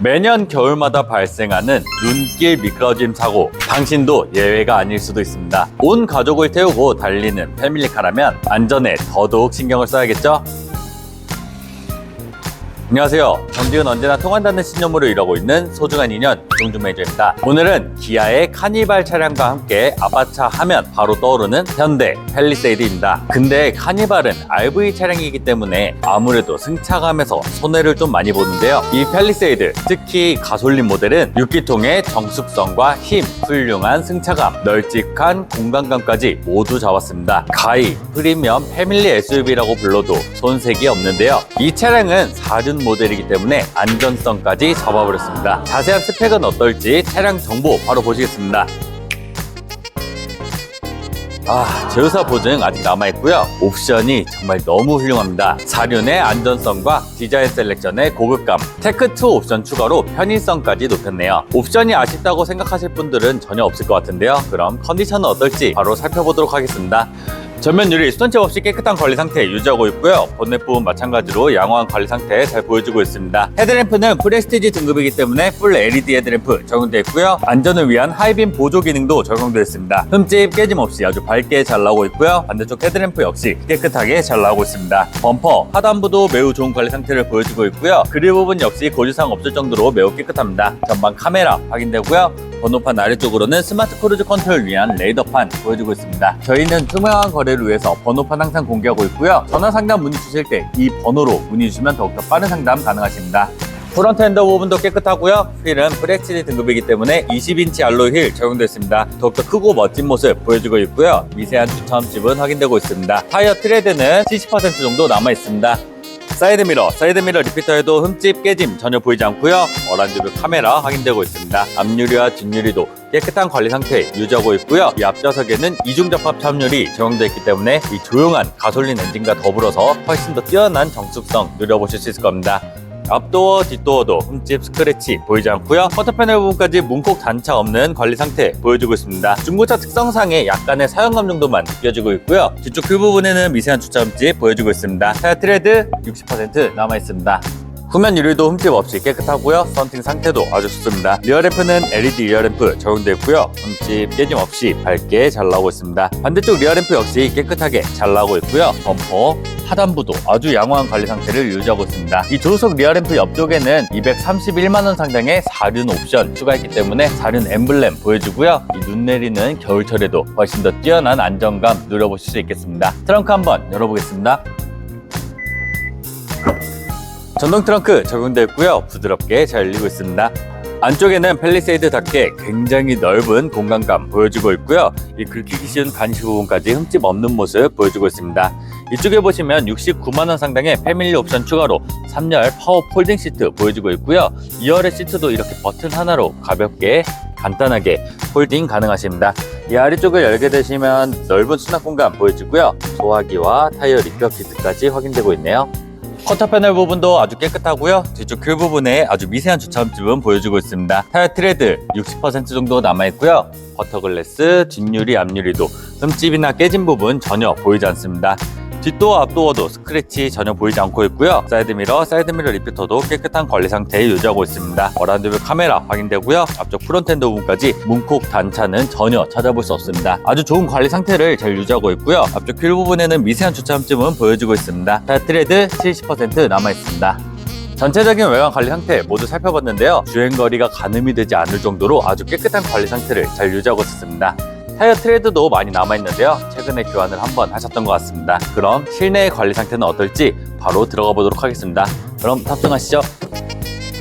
매년 겨울마다 발생하는 눈길 미끄러짐 사고 당신도 예외가 아닐 수도 있습니다 온 가족을 태우고 달리는 패밀리카라면 안전에 더더욱 신경을 써야겠죠? 안녕하세요. 정지은 언제나 통한다는 신념으로 일하고 있는 소중한 인연 이종준 매니저입니다. 오늘은 기아의 카니발 차량과 함께 아바차 하면 바로 떠오르는 현대 펠리세이드입니다. 근데 카니발은 RV 차량이기 때문에 아무래도 승차감에서 손해를 좀 많이 보는데요. 이 펠리세이드, 특히 가솔린 모델은 6기통의 정숙성과 힘, 훌륭한 승차감, 널찍한 공간감까지 모두 잡았습니다. 가히 프리미엄 패밀리 SUV라고 불러도 손색이 없는데요. 이 차량은 4륜 모델이기 때문에 안전성까지 잡아버렸습니다. 자세한 스펙은 어떨지 차량 정보 바로 보시겠습니다. 아, 제휴사 보증 아직 남아있고요. 옵션이 정말 너무 훌륭합니다. 4륜의 안전성과 디자인 셀렉션의 고급감, 테크2 옵션 추가로 편의성까지 높였네요. 옵션이 아쉽다고 생각하실 분들은 전혀 없을 것 같은데요. 그럼 컨디션은 어떨지 바로 살펴보도록 하겠습니다. 전면 유리 수전체 없이 깨끗한 관리 상태 유지하고 있고요. 본넷 부분 마찬가지로 양호한 관리 상태 잘 보여주고 있습니다. 헤드램프는 프레스티지 등급이기 때문에 풀 LED 헤드램프 적용되어 있고요. 안전을 위한 하이빔 보조 기능도 적용되어 있습니다. 흠집 깨짐 없이 아주 밝게 잘 나오고 있고요. 반대쪽 헤드램프 역시 깨끗하게 잘 나오고 있습니다. 범퍼 하단부도 매우 좋은 관리 상태를 보여주고 있고요. 그릴 부분 역시 고지사항 없을 정도로 매우 깨끗합니다. 전방 카메라 확인되고요. 번호판 아래쪽으로는 스마트 크루즈 컨트롤 위한 레이더판 보여주고 있습니다. 저희는 투명한 거 래를 위해서 번호판 항상 공개하고 있고요. 전화 상담 문의 주실 때 이 번호로 문의 주시면 더욱더 빠른 상담 가능하십니다. 프론트 핸더 부분도 깨끗하고요. 휠은 프레치드 등급이기 때문에 20인치 알로이 휠 적용되어 있습니다. 더욱더 크고 멋진 모습 보여주고 있고요. 미세한 주첨집은 확인되고 있습니다. 타이어 트레드는 70% 정도 남아 있습니다. 사이드미러, 사이드미러 리피터에도 흠집, 깨짐 전혀 보이지 않고요. 어란드뷰 카메라 확인되고 있습니다. 앞유리와 뒷유리도 깨끗한 관리 상태 유지하고 있고요. 이 앞좌석에는 이중접합 차음유리 적용되어 있기 때문에 이 조용한 가솔린 엔진과 더불어서 훨씬 더 뛰어난 정숙성 누려보실 수 있을 겁니다. 앞도어, 뒷도어도 흠집, 스크래치 보이지 않고요. 커터 패널 부분까지 문콕 단차 없는 관리 상태 보여주고 있습니다. 중고차 특성상의 약간의 사용감 정도만 느껴지고 있고요. 뒤쪽 휠 부분에는 미세한 주차 흠집 보여주고 있습니다. 타이어 트레드 60% 남아 있습니다. 후면 유리도 흠집 없이 깨끗하고요. 썬팅 상태도 아주 좋습니다. 리어램프는 LED 리어램프 적용되어 있고요. 흠집 깨짐 없이 밝게 잘 나오고 있습니다. 반대쪽 리어램프 역시 깨끗하게 잘 나오고 있고요. 범퍼, 하단부도 아주 양호한 관리 상태를 유지하고 있습니다. 이 조수석 리어램프 옆쪽에는 231만원 상당의 4륜 옵션 추가했기 때문에 4륜 엠블렘 보여주고요. 이 눈 내리는 겨울철에도 훨씬 더 뛰어난 안정감 누려보실 수 있겠습니다. 트렁크 한번 열어보겠습니다. 전동 트렁크 적용되어 있고요. 부드럽게 잘 열리고 있습니다. 안쪽에는 펠리세이드답게 굉장히 넓은 공간감 보여주고 있고요. 이 긁히기 쉬운 간시 부분까지 흠집 없는 모습 보여주고 있습니다. 이쪽에 보시면 69만원 상당의 패밀리 옵션 추가로 3열 파워 폴딩 시트 보여주고 있고요. 2열의 시트도 이렇게 버튼 하나로 가볍게 간단하게 폴딩 가능하십니다. 이 아래쪽을 열게 되시면 넓은 수납 공간 보여주고요. 소화기와 타이어 리페어 키트까지 확인되고 있네요. 커터 패널 부분도 아주 깨끗하고요. 뒤쪽 휠 부분에 아주 미세한 주차음집은 보여주고 있습니다. 타이어 트레드 60% 정도 남아있고요. 버터 글래스, 뒷유리, 앞유리도 흠집이나 깨진 부분 전혀 보이지 않습니다. 뒷도어, 앞도어도 스크래치 전혀 보이지 않고 있고요. 사이드미러, 사이드미러 리피터도 깨끗한 관리 상태 유지하고 있습니다. 어라운드뷰 카메라 확인되고요. 앞쪽 프론트엔드 부분까지 문콕 단차는 전혀 찾아볼 수 없습니다. 아주 좋은 관리 상태를 잘 유지하고 있고요. 앞쪽 휠 부분에는 미세한 주차함쯤은 보여주고 있습니다. 타이어 트레드 70% 남아 있습니다. 전체적인 외관 관리 상태 모두 살펴봤는데요. 주행거리가 가늠이 되지 않을 정도로 아주 깨끗한 관리 상태를 잘 유지하고 있습니다. 타이어 트레드도 많이 남아있는데요. 최근에 교환을 한번 하셨던 것 같습니다. 그럼 실내 관리 상태는 어떨지 바로 들어가 보도록 하겠습니다. 그럼 탑승하시죠.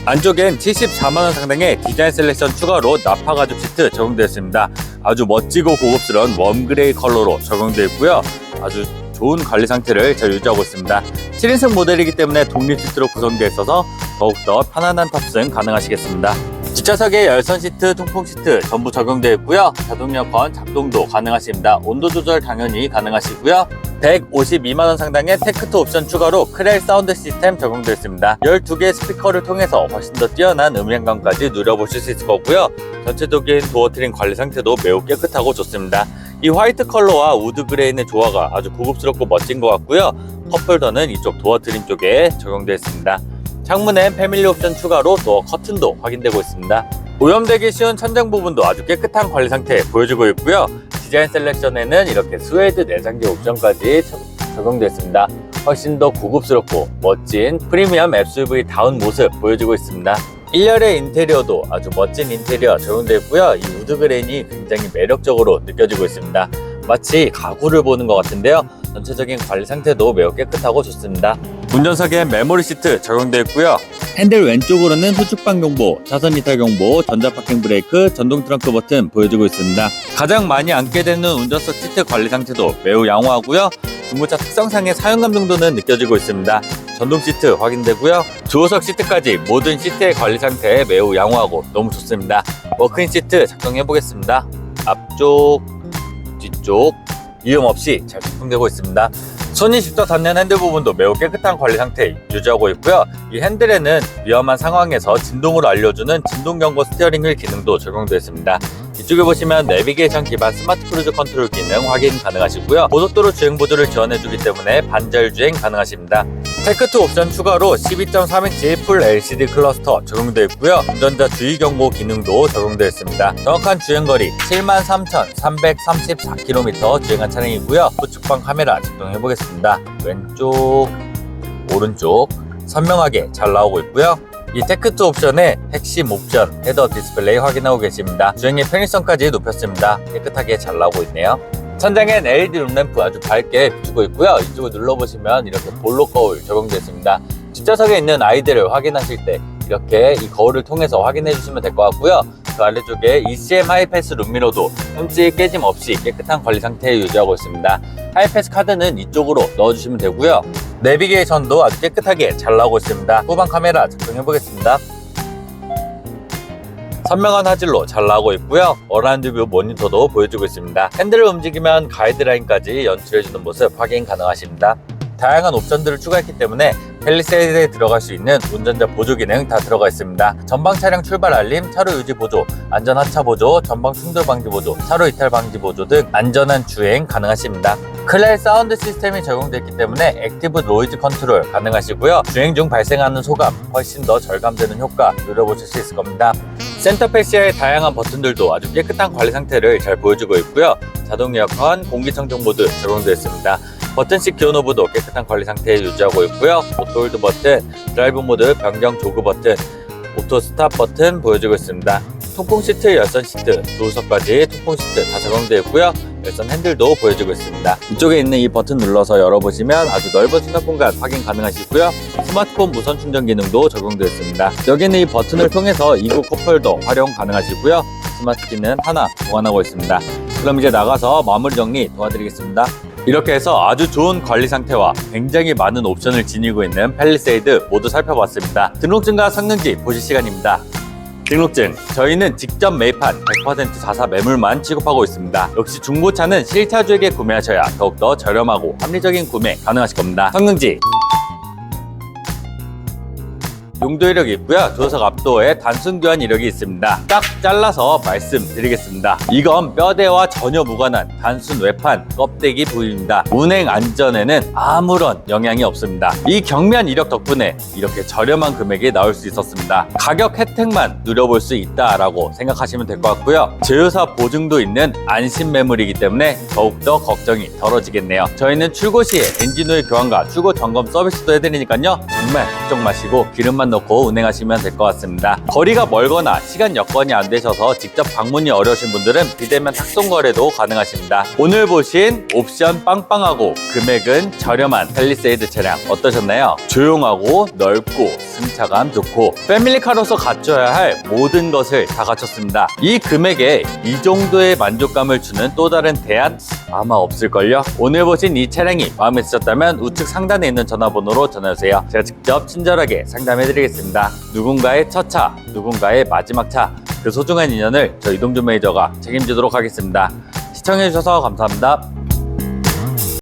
안쪽엔 74만원 상당의 디자인 셀렉션 추가로 나파 가죽 시트 적용되어 있습니다. 아주 멋지고 고급스러운 웜그레이 컬러로 적용되어 있고요. 아주 좋은 관리 상태를 잘 유지하고 있습니다. 7인승 모델이기 때문에 독립 시트로 구성되어 있어서 더욱더 편안한 탑승 가능하시겠습니다. 뒷좌석에 열선 시트, 통풍 시트 전부 적용되어 있고요. 자동 에어컨 작동도 가능하십니다. 온도 조절 당연히 가능하시고요. 152만원 상당의 테크트 옵션 추가로 크렐 사운드 시스템 적용되어 있습니다. 12개의 스피커를 통해서 훨씬 더 뛰어난 음향감까지 누려보실 수 있을 거고요. 전체적인 도어 트림 관리 상태도 매우 깨끗하고 좋습니다. 이 화이트 컬러와 우드 그레이의 조화가 아주 고급스럽고 멋진 것 같고요. 컵홀더는 이쪽 도어 트림 쪽에 적용되어 있습니다. 창문엔 패밀리 옵션 추가로 도어 커튼도 확인되고 있습니다. 오염되기 쉬운 천장 부분도 아주 깨끗한 관리 상태 보여주고 있고요. 디자인 셀렉션에는 이렇게 스웨이드 내장재 옵션까지 적- 적용되어 있습니다. 훨씬 더 고급스럽고 멋진 프리미엄 SUV 다운 모습 보여주고 있습니다. 1열의 인테리어도 아주 멋진 인테리어 적용되어 있고요. 이 우드 그레인이 굉장히 매력적으로 느껴지고 있습니다. 마치 가구를 보는 것 같은데요. 전체적인 관리 상태도 매우 깨끗하고 좋습니다. 운전석엔 메모리 시트 적용되어 있고요. 핸들 왼쪽으로는 후측방 경보, 차선 이탈 경보, 전자 파킹 브레이크, 전동 트렁크 버튼 보여주고 있습니다. 가장 많이 앉게 되는 운전석 시트 관리 상태도 매우 양호하고요. 중고차 특성상의 사용감 정도는 느껴지고 있습니다. 전동 시트 확인되고요. 주호석 시트까지 모든 시트의 관리 상태 매우 양호하고 너무 좋습니다. 워크인 시트 작동해 보겠습니다. 앞쪽, 뒤쪽 이음 없이 잘 작동되고 있습니다. 손이 직접 닿는 핸들 부분도 매우 깨끗한 관리 상태 유지하고 있고요. 이 핸들에는 위험한 상황에서 진동으로 알려주는 진동 경고 스티어링 휠 기능도 적용되어 있습니다. 이쪽에 보시면 내비게이션 기반 스마트 크루즈 컨트롤 기능 확인 가능하시고요. 고속도로 주행 보조를 지원해주기 때문에 반절 주행 가능하십니다. 테크2 옵션 추가로 12.3인치 풀 LCD 클러스터 적용되어 있고요. 운전자 주의 경고 기능도 적용되어 있습니다. 정확한 주행거리 73,334km 주행한 차량이고요. 우측방 카메라 작동해 보겠습니다. 왼쪽, 오른쪽 선명하게 잘 나오고 있고요. 이 테크2 옵션의 핵심 옵션 헤더 디스플레이 확인하고 계십니다. 주행의 편의성까지 높였습니다. 깨끗하게 잘 나오고 있네요. 천장엔 LED 룸램프 아주 밝게 비추고 있고요. 이쪽을 눌러보시면 이렇게 볼록 거울 적용되어 있습니다. 뒷좌석에 있는 아이들을 확인하실 때 이렇게 이 거울을 통해서 확인해 주시면 될 것 같고요. 그 아래쪽에 ECM 하이패스 룸미러도 흠집 깨짐 없이 깨끗한 관리 상태에 유지하고 있습니다. 하이패스 카드는 이쪽으로 넣어주시면 되고요. 내비게이션도 아주 깨끗하게 잘 나오고 있습니다. 후방 카메라 작동해 보겠습니다. 선명한 화질로 잘 나오고 있고요. 어라운드 뷰 모니터도 보여주고 있습니다. 핸들을 움직이면 가이드라인까지 연출해주는 모습 확인 가능하십니다. 다양한 옵션들을 추가했기 때문에 펠리세이드에 들어갈 수 있는 운전자 보조 기능 다 들어가 있습니다. 전방 차량 출발 알림, 차로 유지 보조, 안전 하차 보조, 전방 충돌 방지 보조, 차로 이탈 방지 보조 등 안전한 주행 가능하십니다. 클레 사운드 시스템이 적용됐기 때문에 액티브 노이즈 컨트롤 가능하시고요. 주행 중 발생하는 소감 훨씬 더 절감되는 효과 누려보실 수 있을 겁니다. 센터 패시아의 다양한 버튼들도 아주 깨끗한 관리 상태를 잘 보여주고 있고요. 자동 에어컨, 공기청정 모드 적용되어 있습니다. 버튼식 기어 노브도 깨끗한 관리 상태에 유지하고 있고요. 오토 홀드 버튼, 드라이브 모드 변경 조그 버튼, 오토 스탑 버튼 보여주고 있습니다. 통풍 시트, 열선 시트, 조수석까지 통풍 시트 다 적용되어 있고요. 열선 핸들도 보여주고 있습니다. 이쪽에 있는 이 버튼 눌러서 열어보시면 아주 넓은 수납 공간 확인 가능하시고요. 스마트폰 무선 충전 기능도 적용되어 있습니다. 여기는 이 버튼을 통해서 이구 컵홀더 활용 가능하시고요. 스마트 키는 하나 보관하고 있습니다. 그럼 이제 나가서 마무리 정리 도와드리겠습니다. 이렇게 해서 아주 좋은 관리 상태와 굉장히 많은 옵션을 지니고 있는 팰리세이드 모두 살펴봤습니다. 등록증과 성능지 보실 시간입니다. 등록증 저희는 직접 매입한 100% 자사 매물만 취급하고 있습니다. 역시 중고차는 실차주에게 구매하셔야 더욱더 저렴하고 합리적인 구매 가능하실 겁니다. 성능지 용도 이력이 있고요. 조석 앞도에 단순 교환 이력이 있습니다. 딱 잘라서 말씀드리겠습니다. 이건 뼈대와 전혀 무관한 단순 외판 껍데기 부위입니다. 운행 안전에는 아무런 영향이 없습니다. 이 경미한 이력 덕분에 이렇게 저렴한 금액이 나올 수 있었습니다. 가격 혜택만 누려볼 수 있다라고 생각하시면 될 것 같고요. 제휴사 보증도 있는 안심 매물이기 때문에 더욱더 걱정이 덜어지겠네요. 저희는 출고 시에 엔진오일 교환과 출고 점검 서비스도 해드리니까요. 정말 걱정 마시고 기름만 넣고 운행하시면 될 것 같습니다. 거리가 멀거나 시간 여건이 안 되셔서 직접 방문이 어려우신 분들은 비대면 탁송 거래도 가능하십니다. 오늘 보신 옵션 빵빵하고 금액은 저렴한 펠리세이드 차량 어떠셨나요? 조용하고 넓고 승차감 좋고 패밀리카로서 갖춰야 할 모든 것을 다 갖췄습니다. 이 금액에 이 정도의 만족감을 주는 또 다른 대안 아마 없을걸요? 오늘 보신 이 차량이 마음에 드셨다면 우측 상단에 있는 전화번호로 전화주세요. 제가 직접 친절하게 상담해드리겠습니다. 누군가의 첫 차, 누군가의 마지막 차, 그 소중한 인연을 저 이동준 매니저가 책임지도록 하겠습니다. 시청해주셔서 감사합니다.